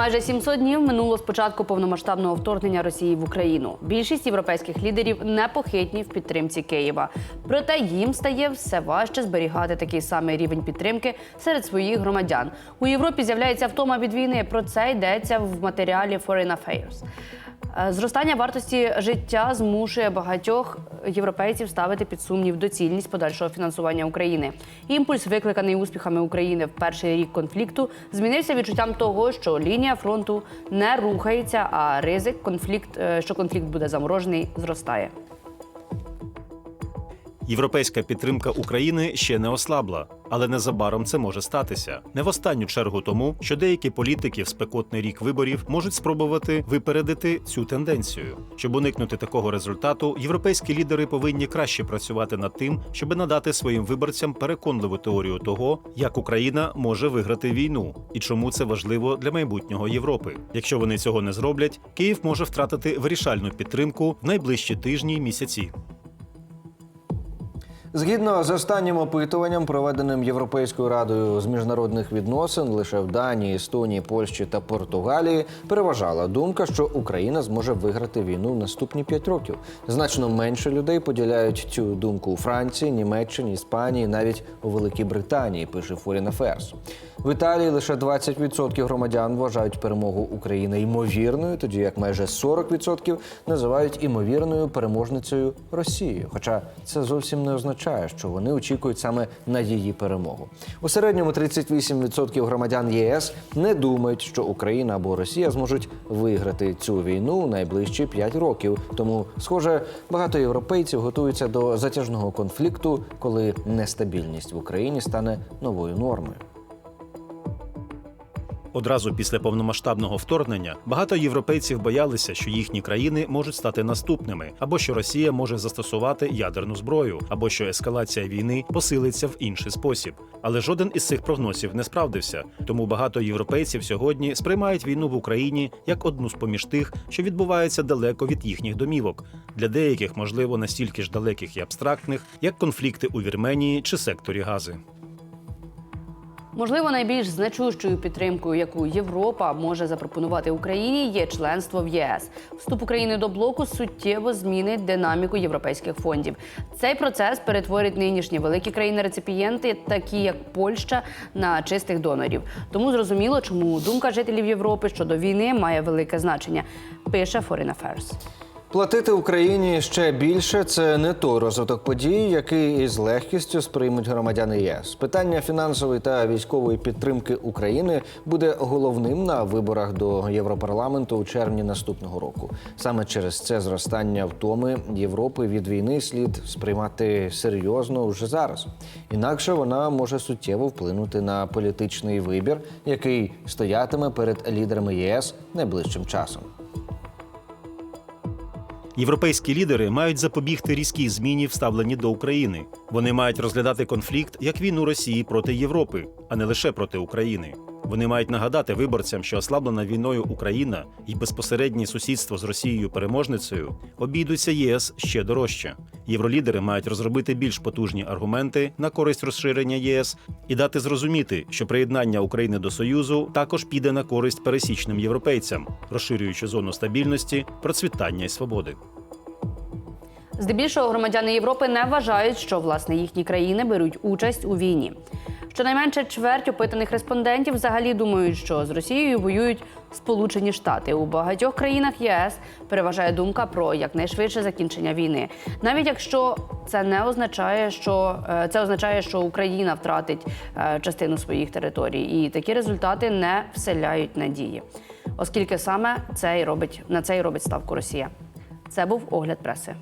Майже 700 днів минуло з початку повномасштабного вторгнення Росії в Україну. Більшість європейських лідерів непохитні в підтримці Києва. Проте їм стає все важче зберігати такий самий рівень підтримки серед своїх громадян. У Європі з'являється втома від війни. Про це йдеться в матеріалі Foreign Affairs. Е, Зростання вартості життя змушує багатьох європейців ставити під сумнів доцільність подальшого фінансування України. Імпульс, викликаний успіхами України в перший рік конфлікту, змінився відчуттям того, що лінія фронту не рухається, а ризик конфлікт, е, що конфлікт буде заморожений, зростає. Європейська підтримка України ще не ослабла, але незабаром це може статися. Не в останню чергу тому, що деякі політики в спекотний рік виборів можуть спробувати випередити цю тенденцію. Щоб уникнути такого результату, європейські лідери повинні краще працювати над тим, щоб надати своїм виборцям переконливу теорію того, як Україна може виграти війну і чому це важливо для майбутнього Європи. Якщо вони цього не зроблять, Київ може втратити вирішальну підтримку в найближчі тижні й місяці. Згідно з останнім опитуванням, проведеним Європейською радою з міжнародних відносин, лише в Данії, Естонії, Польщі та Португалії переважала думка, що Україна зможе виграти війну в наступні п'ять років. Значно менше людей поділяють цю думку у Франції, Німеччині, Іспанії, навіть у Великій Британії. Пише Foreign Affairs. В Італії лише 20% громадян вважають перемогу України ймовірною, тоді як майже 40% називають імовірною переможницею Росією. Хоча це зовсім не означає, що вони очікують саме на її перемогу. У середньому 38% громадян ЄС не думають, що Україна або Росія зможуть виграти цю війну у найближчі 5 років. Тому, схоже, багато європейців готуються до затяжного конфлікту, коли нестабільність в Україні стане новою нормою. Одразу після повномасштабного вторгнення багато європейців боялися, що їхні країни можуть стати наступними, або що Росія може застосувати ядерну зброю, або що ескалація війни посилиться в інший спосіб. Але жоден із цих прогнозів не справдився. Тому багато європейців сьогодні сприймають війну в Україні як одну з поміж тих, що відбувається далеко від їхніх домівок. Для деяких, можливо, настільки ж далеких і абстрактних, як конфлікти у Вірменії чи секторі Гази. Можливо, найбільш значущою підтримкою, яку Європа може запропонувати Україні, є членство в ЄС. Вступ України до блоку суттєво змінить динаміку європейських фондів. Цей процес перетворить нинішні великі країни-реципієнти, такі як Польща, на чистих донорів. Тому зрозуміло, чому думка жителів Європи щодо війни має велике значення. Пише Foreign Affairs. Платити Україні ще більше це не той розвиток подій, який із легкістю сприймуть громадяни ЄС. Питання фінансової та військової підтримки України буде головним на виборах до Європарламенту у червні наступного року. Саме через це зростання втоми Європи від війни слід сприймати серйозно вже зараз. Інакше вона може суттєво вплинути на політичний вибір, який стоятиме перед лідерами ЄС найближчим часом. Європейські лідери мають запобігти різкій зміні в ставленні до України. Вони мають розглядати конфлікт як війну Росії проти Європи, а не лише проти України. Вони мають нагадати виборцям, що ослаблена війною Україна і безпосереднє сусідство з Росією переможницею обійдуться ЄС ще дорожче. Євролідери мають розробити більш потужні аргументи на користь розширення ЄС і дати зрозуміти, що приєднання України до Союзу також піде на користь пересічним європейцям, розширюючи зону стабільності, процвітання і свободи. Здебільшого громадяни Європи не вважають, що власне їхні країни беруть участь у війні. Щонайменше чверть опитаних респондентів взагалі думають, що з Росією воюють Сполучені Штати. У багатьох країнах ЄС переважає думка про якнайшвидше закінчення війни, навіть якщо це не означає, що е, це означає, що Україна втратить е, частину своїх територій, і такі результати не вселяють надії, оскільки саме це і робить на це і робить ставку Росія. Це був огляд преси.